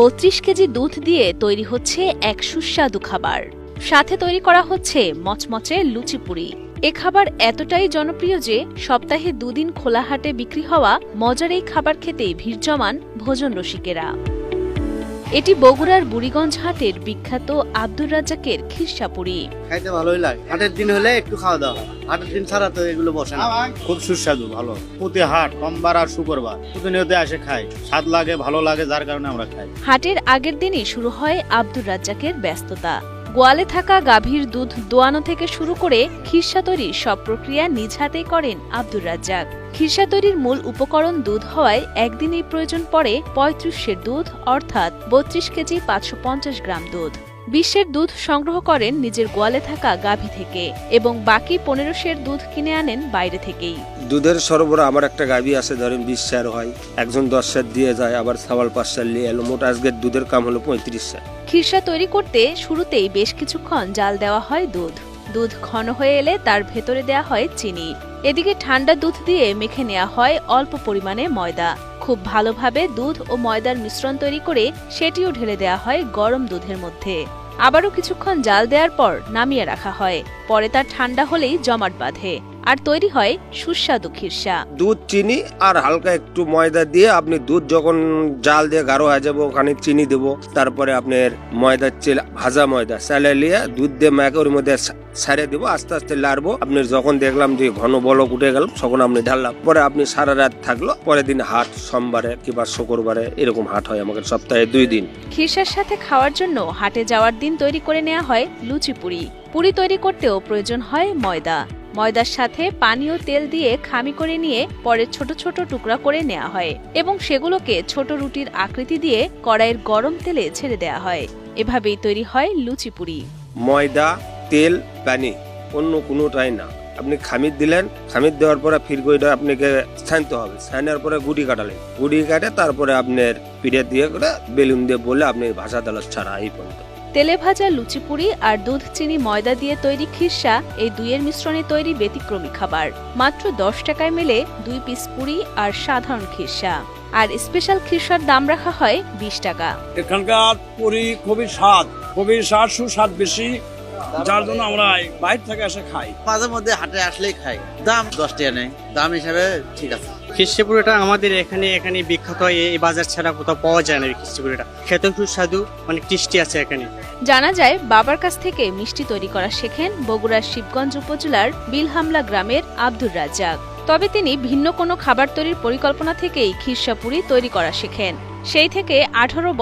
বত্রিশ কেজি দুধ দিয়ে তৈরি হচ্ছে এক সুস্বাদু খাবার। সাথে তৈরি করা হচ্ছে মচমচে লুচিপুরি এ খাবার এতটাই জনপ্রিয় যে সপ্তাহে দুদিন খোলা হাটে বিক্রি হওয়া মজার এই খাবার খেতে ভিড় জমান ভোজন রসিকেরা। এটি বগুড়ার বুড়িগঞ্জ হাটের বিখ্যাত আব্দুর রাজ্জাকের খিরসাপুরি। খাইতে ভালোই লাগে। হাটের দিন হলে একটু খাওয়া দাওয়া হয়। হাটের দিন ছাড়া তো এগুলো বসে না। খুব সুস্বাদু ভালো। প্রতি হাট সোমবার আর শুক্রবার। প্রতিনিয়ত আসে খাই। স্বাদ লাগে ভালো লাগে যার কারণে আমরা খাই। হাটের আগের দিনই শুরু হয় আব্দুর রাজ্জাকের ব্যস্ততা। গোয়ালে থাকা গাভীর দুধ দোয়ানো থেকে শুরু করে খিরসা তৈরির সব প্রক্রিয়া নিজ হাতেই করেন আব্দুর রাজ্জাক। খিরসা তৈরির মূল উপকরণ দুধ হওয়ায় একদিনেই প্রয়োজন পড়ে পঁয়ত্রিশের দুধ, অর্থাৎ বত্রিশ কেজি পাঁচশো পঞ্চাশ গ্রাম দুধ। বিশ্বের দুধ সংগ্রহ করেন নিজের গোয়ালে থাকা গাভী থেকে এবং বাকি পনেরো সের দুধ কিনে আনেন বাইরে থেকেই। দুধের সরবরাহ আমার একটা গাভী আছে ধরেন বিশ সার হয় একজন দশ সার দিয়ে যায় আবার সাবাল পাঁচ সার নিয়ে এলো মোট আজকের দুধের কাম হলো পঁয়ত্রিশ সার খিরসা তৈরি করতে শুরুতেই বেশ কিছুক্ষণ জাল দেওয়া হয় দুধ। দুধ ঘন হয়ে এলে তার ভেতরে দেওয়া হয় চিনি। এদিকে ঠান্ডা দুধ দিয়ে মেখে নেওয়া হয় অল্প পরিমাণে ময়দা। খুব ভালোভাবে দুধ ও ময়দার মিশ্রণ তৈরি করে সেটিও ঢেলে দেওয়া হয় গরম দুধের মধ্যে। আবারও কিছুক্ষণ জাল দেওয়ার পর নামিয়ে রাখা হয়। পরে তা ঠান্ডা হলেই জমাট বাঁধে। আর তৈরি হয় সুস্বাদু খিরসা দুধ চিনি আর হালকা একটু ময়দা দিয়ে আপনি দুধ যখন জাল দিয়ে গাঢ় হয়ে যাব ওখানে চিনি দেবো। তারপরে আপনার ময়দার চেল ভাজা ময়দা চালে নিয়ে দুধ দিয়ে মেখে ওর মধ্যে সারে দেবো আস্তে আস্তে লাড়বো। আপনি যখন দেখলাম যে ঘন বলক উঠে গেল তখন আপনি ঢাললাম। পরে আপনি সারা রাত থাকল পরের দিন হাট সোমবারে কিংবা শুক্রবারে এরকম হাট হয় আমাদের সপ্তাহে দুই দিন। খিরসার সাথে খাওয়ার জন্য হাটে যাওয়ার দিন তৈরি করে নেওয়া হয় লুচি পুরি। পুরি তৈরি করতেও প্রয়োজন হয় ময়দা। ময়দার সাথে পানি ও তেল দিয়ে খামি করে নিয়ে পরে ছোট ছোট টুকরা করে নেওয়া হয় এবং সেগুলোকে ছোট রুটির আকৃতি দিয়ে কড়াইয়ের গরম তেলে ছেড়ে দেওয়া হয়। এভাবেই তৈরি হয় লুচি পুরি। ময়দা, তেল, পানি, অন্য কোনোটাই না। আপনি খামির দিলেন, খামির দেওয়ার পরে ফিরগইটা আপনাকে ছানতে হবে। ছানার পরে গুটি কাটালেন। গুটি কাটে তারপরে আপনার পিঠে দিয়ে করে বেলুন দিয়ে বলে আপনি ভাষা দালত ছাড়া এই পর্যন্ত। তেলে ভাজা লুচি পুরি আর দুধ চিনি ময়দা দিয়ে তৈরি খিরসা এই দুইয়ের মিশ্রণে তৈরি ব্যতিক্রমী খাবার। মাত্র দশ টাকায় মেলে দুই পিস পুরি আর সাধারণ খিরসা। আর স্পেশাল খিরসার দাম রাখা হয় বিশ টাকা। এখানকার পুরি খুবই স্বাদ খুবই স্বাদ সুস্বাদ বেশি। যার জন্য আমরা বাইরে থেকে এসে খাই। মাঝে মধ্যে হাটে আসলেই খাই। দাম দশ টাকা নেই। দাম হিসাবে ঠিক আছে। খ্রিস্টপুরিটা আমাদের এখানে এখানে বিখ্যাত। এই এই বাজার ছাড়া কোথাও পাওয়া যায় না খ্রিস্টপুরিটা খেতে সুস্বাদু অনেক টেস্টি আছে এখানে। জানা যায়, বাবার কাছ থেকে মিষ্টি তৈরি করা শেখেন বগুড়ার শিবগঞ্জ উপজেলার বিলহামলা গ্রামের আব্দুর রাজ্জাক। তবে তিনি ভিন্ন কোনো খাবার তৈরির পরিকল্পনা থেকেই খিরসাপুরি তৈরি করা শেখেন। সেই থেকে আঠারো